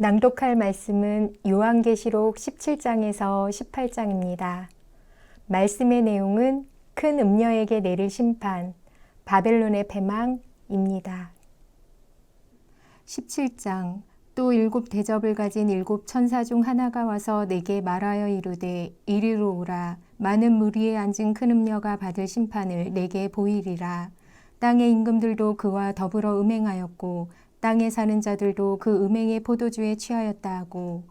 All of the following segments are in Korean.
낭독할 말씀은 요한계시록 17장에서 18장입니다. 말씀의 내용은 큰 음녀에게 내릴 심판, 바벨론의 패망입니다. 17장 또 일곱 대접을 가진 일곱 천사 중 하나가 와서 내게 말하여 이르되 이리로 오라. 많은 무리에 앉은 큰 음녀가 받을 심판을 내게 보이리라. 땅의 임금들도 그와 더불어 음행하였고 땅에 사는 자들도 그 음행의 포도주에 취하였다 하고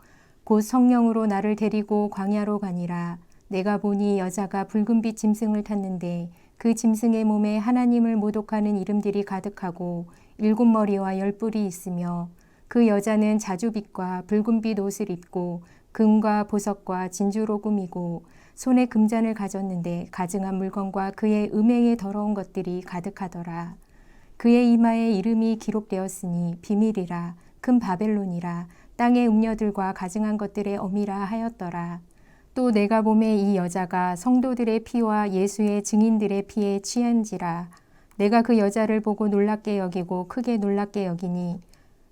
곧 성령으로 나를 데리고 광야로 가니라. 내가 보니 여자가 붉은빛 짐승을 탔는데 그 짐승의 몸에 하나님을 모독하는 이름들이 가득하고 일곱 머리와 열 뿔이 있으며 그 여자는 자주빛과 붉은빛 옷을 입고 금과 보석과 진주로 꾸미고 손에 금잔을 가졌는데 가증한 물건과 그의 음행에 더러운 것들이 가득하더라. 그의 이마에 이름이 기록되었으니 비밀이라 큰 바벨론이라 땅의 음녀들과 가증한 것들의 어미라 하였더라. 또 내가 봄에 이 여자가 성도들의 피와 예수의 증인들의 피에 취한지라 내가 그 여자를 보고 놀랍게 여기고 크게 놀랍게 여기니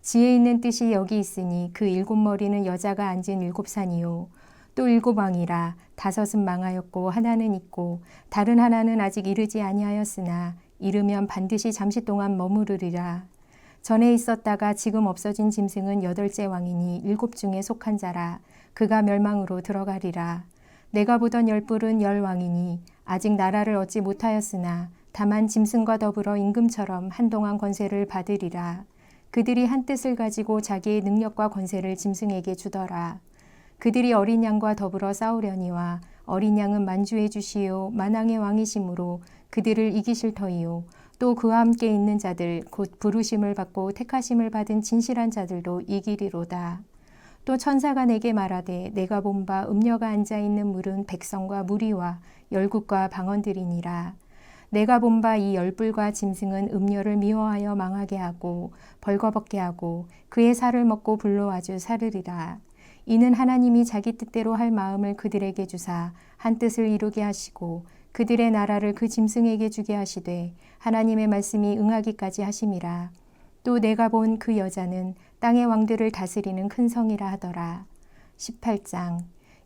지혜 있는 뜻이 여기 있으니 그 일곱 머리는 여자가 앉은 일곱 산이요. 또 일곱 왕이라 다섯은 망하였고 하나는 있고 다른 하나는 아직 이르지 아니하였으나 이르면 반드시 잠시 동안 머무르리라. 전에 있었다가 지금 없어진 짐승은 여덟째 왕이니 일곱 중에 속한 자라 그가 멸망으로 들어가리라. 내가 보던 열뿔은 열 왕이니 아직 나라를 얻지 못하였으나 다만 짐승과 더불어 임금처럼 한동안 권세를 받으리라. 그들이 한 뜻을 가지고 자기의 능력과 권세를 짐승에게 주더라. 그들이 어린 양과 더불어 싸우려니와 어린 양은 만주해 주시오 만왕의 왕이심으로 그들을 이기실 터이요 또 그와 함께 있는 자들 곧 부르심을 받고 택하심을 받은 진실한 자들도 이기리로다. 또 천사가 내게 말하되 내가 본 바 음녀가 앉아 있는 물은 백성과 무리와 열국과 방언들이니라. 내가 본 바 이 열불과 짐승은 음녀를 미워하여 망하게 하고 벌거벗게 하고 그의 살을 먹고 불로 아주 사르리라. 이는 하나님이 자기 뜻대로 할 마음을 그들에게 주사 한 뜻을 이루게 하시고 그들의 나라를 그 짐승에게 주게 하시되 하나님의 말씀이 응하기까지 하심이라. 또 내가 본 그 여자는 땅의 왕들을 다스리는 큰 성이라 하더라. 18장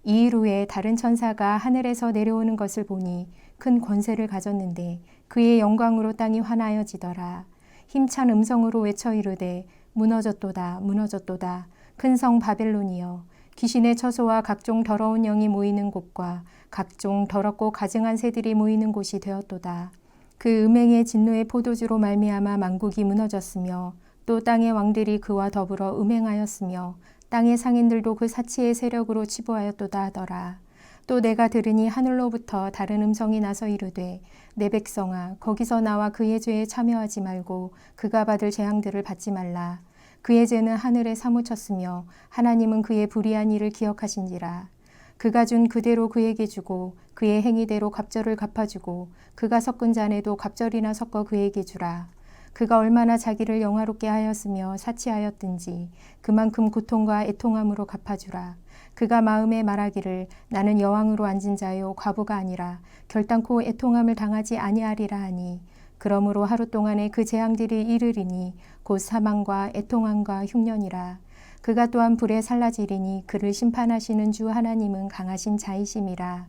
이일 후에 다른 천사가 하늘에서 내려오는 것을 보니 큰 권세를 가졌는데 그의 영광으로 땅이 환하여지더라. 힘찬 음성으로 외쳐 이르되 무너졌도다 무너졌도다 큰 성 바벨론이여 귀신의 처소와 각종 더러운 영이 모이는 곳과 각종 더럽고 가증한 새들이 모이는 곳이 되었도다. 그 음행의 진노의 포도주로 말미암아 만국이 무너졌으며 또 땅의 왕들이 그와 더불어 음행하였으며 땅의 상인들도 그 사치의 세력으로 치부하였도다 하더라. 또 내가 들으니 하늘로부터 다른 음성이 나서 이르되 내 백성아 거기서 나와 그의 죄에 참여하지 말고 그가 받을 재앙들을 받지 말라. 그의 죄는 하늘에 사무쳤으며 하나님은 그의 불의한 일을 기억하신지라. 그가 준 그대로 그에게 주고 그의 행위대로 갑절을 갚아주고 그가 섞은 잔에도 갑절이나 섞어 그에게 주라. 그가 얼마나 자기를 영화롭게 하였으며 사치하였든지 그만큼 고통과 애통함으로 갚아주라. 그가 마음에 말하기를 나는 여왕으로 앉은 자요 과부가 아니라 결단코 애통함을 당하지 아니하리라 하니 그러므로 하루 동안에 그 재앙들이 이르리니 곧 사망과 애통함과 흉년이라. 그가 또한 불에 살라지리니 그를 심판하시는 주 하나님은 강하신 자이심이라.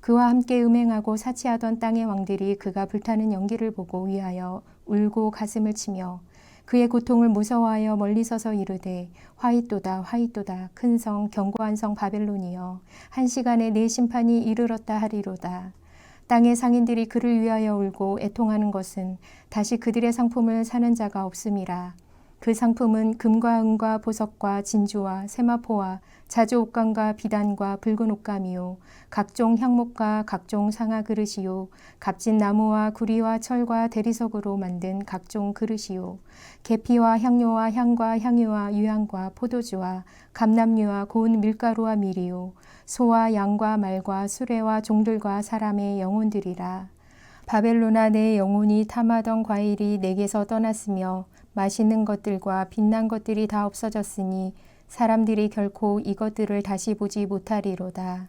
그와 함께 음행하고 사치하던 땅의 왕들이 그가 불타는 연기를 보고 위하여 울고 가슴을 치며 그의 고통을 무서워하여 멀리 서서 이르되 화이또다 화이또다 큰 성 견고한 성 바벨론이여 한 시간에 내 심판이 이르렀다 하리로다. 땅의 상인들이 그를 위하여 울고 애통하는 것은 다시 그들의 상품을 사는 자가 없음이라. 그 상품은 금과 은과 보석과 진주와 세마포와 자주 옷감과 비단과 붉은 옷감이요. 각종 향목과 각종 상아 그릇이요. 값진 나무와 구리와 철과 대리석으로 만든 각종 그릇이요. 계피와 향료와 향과 향유와 유향과 포도주와 감람류와 고운 밀가루와 밀이요. 소와 양과 말과 수레와 종들과 사람의 영혼들이라. 바벨로나 내 영혼이 탐하던 과일이 내게서 떠났으며 맛있는 것들과 빛난 것들이 다 없어졌으니 사람들이 결코 이것들을 다시 보지 못하리로다.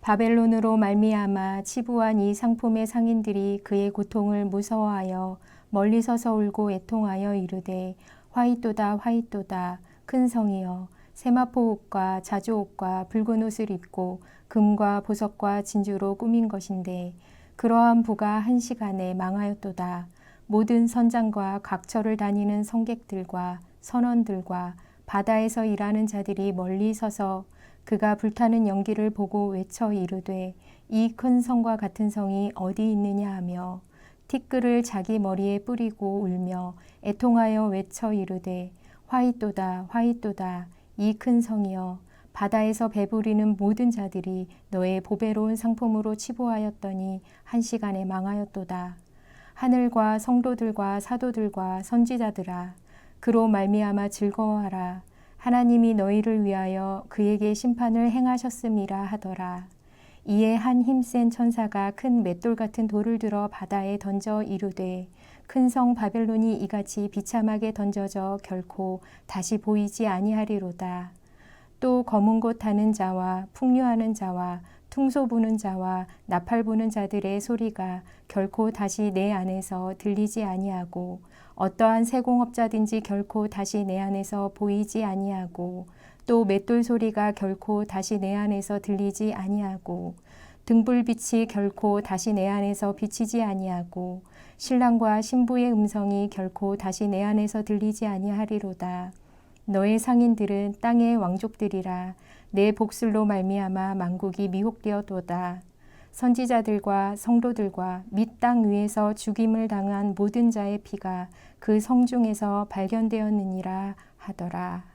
바벨론으로 말미암아 치부한 이 상품의 상인들이 그의 고통을 무서워하여 멀리 서서 울고 애통하여 이르되 화이또다 화이또다 큰 성이여 세마포 옷과 자주 옷과 붉은 옷을 입고 금과 보석과 진주로 꾸민 것인데 그러한 부가 한 시간에 망하였도다. 모든 선장과 각처를 다니는 성객들과 선원들과 바다에서 일하는 자들이 멀리 서서 그가 불타는 연기를 보고 외쳐 이르되 이 큰 성과 같은 성이 어디 있느냐 하며 티끌을 자기 머리에 뿌리고 울며 애통하여 외쳐 이르되 화이또다 화이또다 이 큰 성이여 바다에서 배부리는 모든 자들이 너의 보배로운 상품으로 치부하였더니 한 시간에 망하였도다. 하늘과 성도들과 사도들과 선지자들아 그로 말미암아 즐거워하라. 하나님이 너희를 위하여 그에게 심판을 행하셨음이라 하더라. 이에 한 힘센 천사가 큰 맷돌 같은 돌을 들어 바다에 던져 이르되 큰 성 바벨론이 이같이 비참하게 던져져 결코 다시 보이지 아니하리로다. 또 검은 곳 타는 자와 풍류하는 자와 퉁소 부는 자와 나팔 부는 자들의 소리가 결코 다시 내 안에서 들리지 아니하고 어떠한 세공업자든지 결코 다시 내 안에서 보이지 아니하고 또 맷돌 소리가 결코 다시 내 안에서 들리지 아니하고 등불빛이 결코 다시 내 안에서 비치지 아니하고 신랑과 신부의 음성이 결코 다시 내 안에서 들리지 아니하리로다. 너의 상인들은 땅의 왕족들이라 내 복술로 말미암아 만국이 미혹되었도다. 선지자들과 성도들과 및땅 위에서 죽임을 당한 모든 자의 피가 그 성중에서 발견되었느니라 하더라.